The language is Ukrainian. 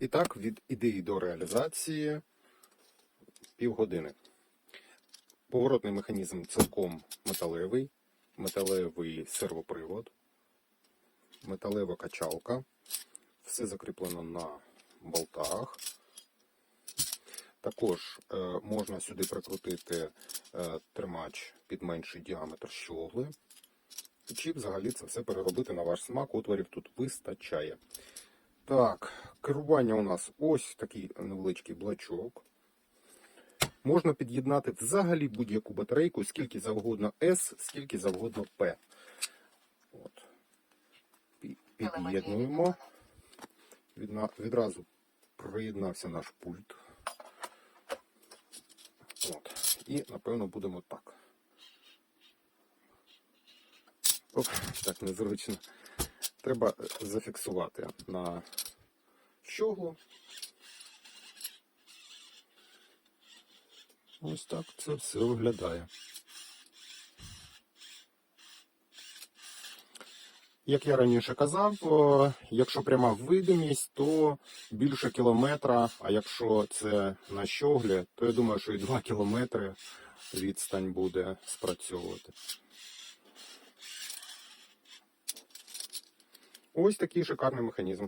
І так, від ідеї до реалізації півгодини. Поворотний механізм цілком металевий, металевий сервопривод, металева качалка. Все закріплено на болтах. Також е, можна сюди прикрутити е, тримач під менший діаметр щогли. Чи взагалі це все переробити на ваш смак, отворів тут вистачає. Так, керування у нас ось такий невеличкий блачок. Можна під'єднати взагалі будь-яку батарейку, скільки завгодно S, скільки завгодно P. От. Під'єднуємо. Відразу приєднався наш пульт. От. І, напевно, будемо так. Оп, так незручно. Треба зафіксувати на щоглу. Ось так це все виглядає. Як я раніше казав, якщо пряма видимість, то більше кілометра, а якщо це на щоглі, то я думаю, що і 2 кілометри відстань буде спрацьовувати. Ось такий шикарний механізм.